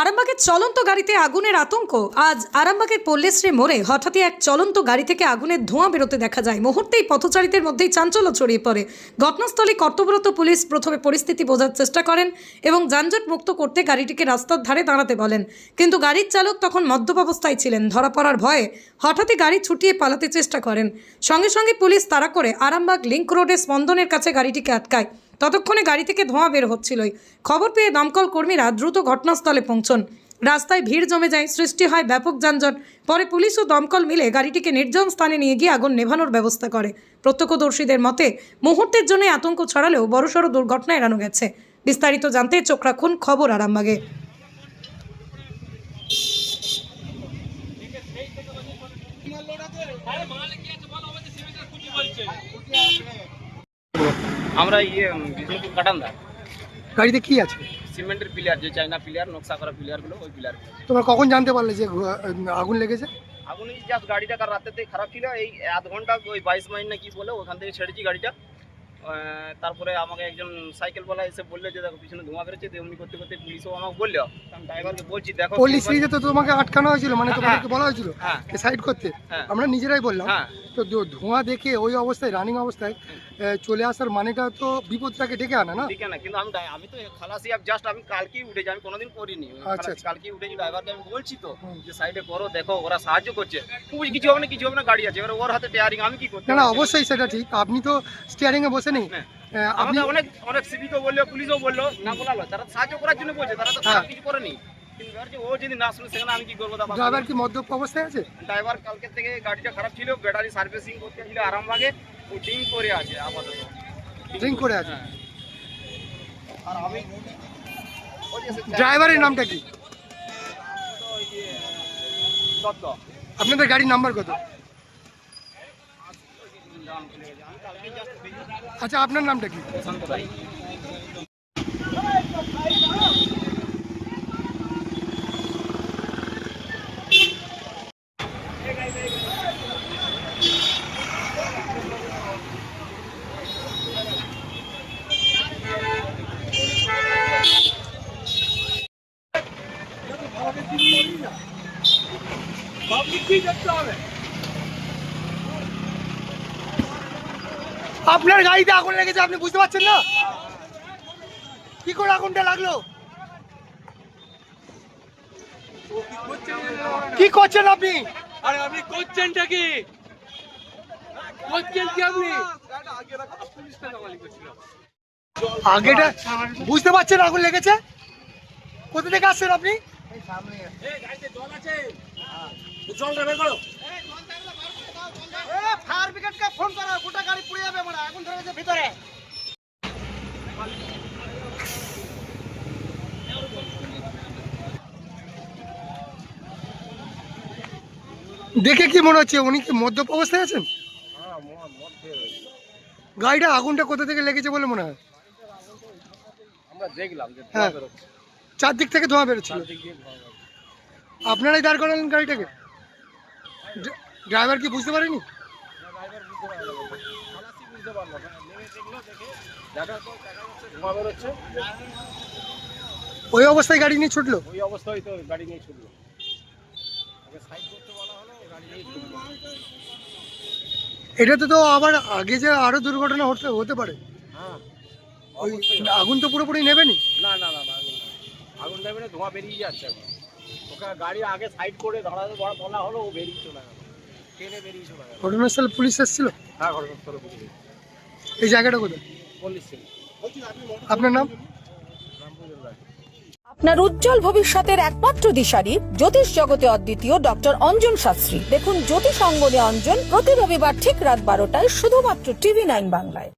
আরামবাগের চলন্ত গাড়িতে আগুনের আতঙ্ক। আজ আরামবাগের পল্লেশ্রী মোড়ে হঠাৎই এক চলন্ত গাড়ি থেকে আগুনের ধোঁয়া বেরোতে দেখা যায়। মুহূর্তেই পথচারীদের মধ্যেই চাঞ্চল্য ছড়িয়ে পড়ে। ঘটনাস্থলে কর্তব্যরত পুলিশ প্রথমে পরিস্থিতি বোঝার চেষ্টা করেন এবং যানজট মুক্ত করতে গাড়িটিকে রাস্তার ধারে দাঁড়াতে বলেন। কিন্তু গাড়ির চালক তখন মদ্যপ অবস্থায় ছিলেন। ধরা পড়ার ভয়ে হঠাৎই গাড়ি ছুটিয়ে পালাতে চেষ্টা করেন। সঙ্গে সঙ্গে পুলিশ তাড়া করে আরামবাগ লিংক রোডে স্পন্দনের কাছে গাড়িটিকে আটকায়। ততক্ষণে গাড়ি থেকে ধোঁয়া বের হচ্ছিলই। খবর পেয়ে দমকল কর্মীরা দ্রুত ঘটনাস্থলে পৌঁছন। রাস্তায় ভিড় জমে যায়, সৃষ্টি হয় ব্যাপক যানজট। পরে পুলিশ ও দমকল মিলে গাড়িটিকে নির্জন স্থানে নিয়ে গিয়ে আগুন নেভানোর ব্যবস্থা করে। প্রত্যক্ষদর্শীদের মতে, মুহূর্তের জন্য আতঙ্ক ছড়ালেও বড়সড় দুর্ঘটনা এড়ানো গেছে। বিস্তারিত জানতে চোখ রাখুন খবর আরামবাগে। আমরা ইয়ে বিষ্ণুপুর কাটান্দা। গাড়িতে কি আছে? সিমেন্টের পিলার যে চাইনা পিলার নকশা করা পিলারগুলো ওই পিলার। তোমরা কখন জানতে পারলে যে আগুন লেগেছে? আগুন এই জাস্ট গাড়িটা কার রাতেতে খারাপ ছিল এই আধ ঘণ্টা ওই বাইশ মাইল না কি বলে ওখান থেকে ছেড়েছি গাড়িটা। তারপরে আমাকে একজন সাইকেলওয়ালা এসে বলল যে দেখো পিছনে ধোঁয়া বেরোচ্ছে তেমনি করতে করতে পুলিশও আমাকে বলল। পল্লী তো তোমাকে আটকানো হয়েছিল মানে তোমাদেরকে বলা হয়েছিল হ্যাঁ সাইড করতে। হ্যাঁ। আমরা নিজেরাই বললাম। হ্যাঁ। তো ধোঁয়া দেখে ওই অবস্থায় রানিং অবস্থায় চলে আসার মানেটা তো বিপদটাকে ডেকে আনা না? কিন্তু আমি আমি তো খালাসি আপ জাস্ট আমি কালকেই উঠেছি আমি কোনোদিন করিনি। আচ্ছা, আচ্ছা। কালকেই উঠেছি ড্রাইভারকে আমি বলছি তো যে সাইডে করো দেখো ওরা সাহায্য করছে। কিছু হবে না কিছু হবে না গাড়ি আছে এবার ওর হাতে টেয়ারিং আমি কি করতে না না অবশ্যই সেটা ঠিক। আপনি তো স্টিয়ারিং এ বসে নেই হ্যাঁ। আমাকে অনেক অনেক সিভিকও বলল পুলিশও বলল না বলালো। তারা সাহায্য করার জন্য বলছে তারা তো হ্যাঁ। কিছু করেনি। কিন্তু এবার যে ও যদি না শুনে সেখানে আমি কি করব? ড্রাইভার কি মদ্যপ অবস্থায় আছে? ড্রাইভার কালকে থেকে গাড়িটা খারাপ ছিল ব্যাটারি সার্ভিসিং করতে ছিল আরামবাগে ও করে আছে আপাতত। ড্রিঙ্ক করে আছে? হ্যাঁ। আর আমি ড্রাইভারের নামটা কি? দত্ত। আপনাদের গাড়ির নাম্বার কত? নাম ভুলে গেছি। আমি কালকে জাস্ট আচ্ছা আপনার নামটা কি আপনার গাড়িতে আগুন লেগেছে আপনি বুঝতে পারছেন না? কি করে আগুনটা লাগল? কি করছেন আপনি? আরে আপনি করছেনটা কি? করছেন কি আপনি? আগেটা বুঝতে পারছেন আগুন লেগেছে? কোথা থেকে আসছেন আপনি? জলটা বের করো। ব্রিগেডকে ফোন করো গোটা গাড়ি পুড়ে যাবে মানে আগুন ধরে গেছে ভিতরে। দেখে কি মনে হচ্ছে উনি কি মদ্যপ অবস্থায় আছেন? গাড়িটা আগুনটা কোথা থেকে লেগেছে বলে মনে হয়? হ্যাঁ। চারদিক থেকে ধোঁয়া বেরোচ্ছিল আপনারাই দাঁড় করালেন গাড়িটাকে? ড্রাইভার কি বুঝতে পারেনি? ধোঁয়া বেরোচ্ছে ওই অবস্থায় গাড়ি নিয়ে ছুটলো? ওই অবস্থায় তো গাড়ি নিয়ে ছুটলো। ওকে সাইড করতে বলা হলো গাড়ি নিয়ে ছুটলো। এটাতে তো আবার আগে যে আরও দুর্ঘটনা হতে হতে পারে। হ্যাঁ ওই আগুন তো পুরোপুরি নেবেনি? না না না না, আগুন আগুন নেবে না ধোঁয়া বেরিয়ে যাচ্ছে ওকে গাড়ি আগে সাইড করে বলা বলা হলো ও বেরিয়ে চলে গেল। ঘটনাস্থলে পুলিশ এসেছিল? হ্যাঁ ঘটনাস্থলে এই জায়গাটা কোথায়? আপনার নাম? আপনার উজ্জ্বল ভবিষ্যতের একমাত্র দিশারি জ্যোতিষ জগতে অদ্বিতীয় ডক্টর অঞ্জন শাস্ত্রী। দেখুন জ্যোতিষ অঙ্গনে অঞ্জন প্রতি রবিবার ঠিক রাত বারোটায় শুধুমাত্র টিভি নাইন বাংলায়।